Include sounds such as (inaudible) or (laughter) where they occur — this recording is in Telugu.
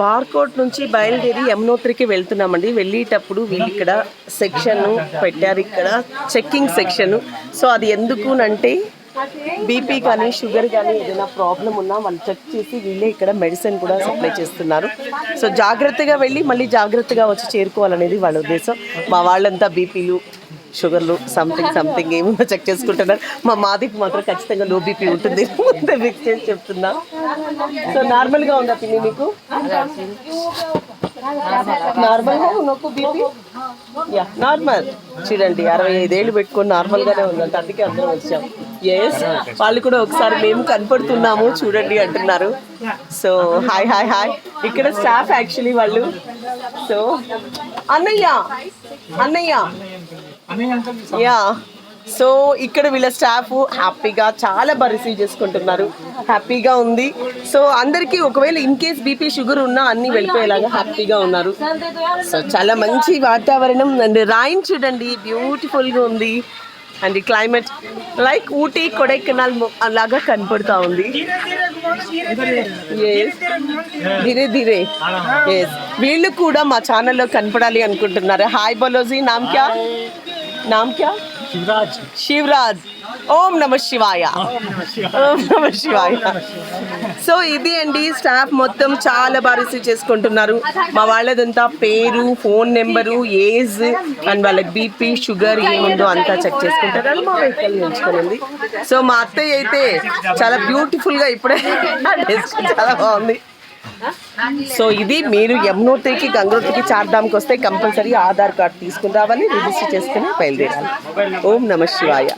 బార్కోట్ నుంచి బయలుదేరి యమునోత్రికి వెళ్తున్నామండి. వెళ్ళేటప్పుడు వీళ్ళు ఇక్కడ సెక్షన్ పెట్టారు. ఇక్కడ చెక్కింగ్ సెక్షన్. సో అది ఎందుకునంటే బీపీ కానీ షుగర్ కానీ ఏదైనా ప్రాబ్లం ఉన్నా వాళ్ళు చెక్ చేసి వీళ్ళే ఇక్కడ మెడిసిన్ కూడా సప్లై చేస్తున్నారు. సో జాగ్రత్తగా వెళ్ళి మళ్ళీ జాగ్రత్తగా వచ్చి చేరుకోవాలనేది వాళ్ళ ఉద్దేశం. మా వాళ్ళంతా బీపీలు షుగర్లు సంథింగ్ సంథింగ్ ఏమో చెక్ చేసుకుంటున్నారు. మా మాదికి మాత్రం ఖచ్చితంగా లో బీపీ ఉంటుంది. ముందే ఫిక్స్ చేసి చెప్తున్నా. సో నార్మల్గా ఉందా పిన్ని మీకు? నార్మల్గా బీపీ యా నార్మల్ చూడండి అరవై ఐదేళ్ళు పెట్టుకొని నార్మల్ గానే ఉందంట. అందుకే అందరం వచ్చాం. ఎస్ వాళ్ళు కూడా ఒకసారి మేము కనపడుతున్నాము చూడండి అంటున్నారు. సో హాయ్ హాయ్ హాయ్ ఇక్కడ స్టాఫ్ యాక్చువల్లీ వాళ్ళు. సో అన్నయ్య అన్నయ్య. యా సో ఇక్కడ వీళ్ళ స్టాఫ్ హ్యాపీగా చాలా బాగా రిసీవ్ చేసుకుంటున్నారు. హ్యాపీగా ఉంది. సో అందరికీ ఒకవేళ ఇన్ కేస్ బీపీ షుగర్ ఉన్నా అన్ని వెళ్ళిపోయేలాగా హ్యాపీగా ఉన్నారు. సో చాలా మంచి వాతావరణం. అండ్ రాయిన్ చూడండి బ్యూటిఫుల్గా ఉంది. And climate like Ooty Kodaikanal అలాగా కనపడుతూ ఉంది. ధీరే ధీరే. ఎస్ వీళ్ళు కూడా మా ఛానల్లో కనపడాలి అనుకుంటున్నారు. హాయ్ బలోజీ నామ్ క్యా నామ్ క్యా शिवराज శివరాజ్ ఓం నమ శివాయ ఓం నమ శివాయ సో ఇది అండి స్టాఫ్ మొత్తం చాలా బాగా రిసీవ్ చేసుకుంటున్నారు మా వాళ్ళదంతా పేరు ఫోన్ నెంబరు ఏజ్ అండ్ వాళ్ళకి బీపీ షుగర్ ఏముందో అంతా చెక్ చేసుకుంటారు మా వెహికల్ ఎంచుకునింది సో మా అత్తయ్య అయితే చాలా బ్యూటిఫుల్ గా ఇప్పుడే (laughs) dress చాలా బాగుంది సో ఇది మీరు యమునోత్రికి గంగోత్రికి చార్ధామ్కి వస్తే కంపల్సరీ ఆధార్ కార్డ్ తీసుకుని రావాలి రిజిస్టర్ చేసుకుని బయలుదేరాలి. ఓం నమ శివాయ.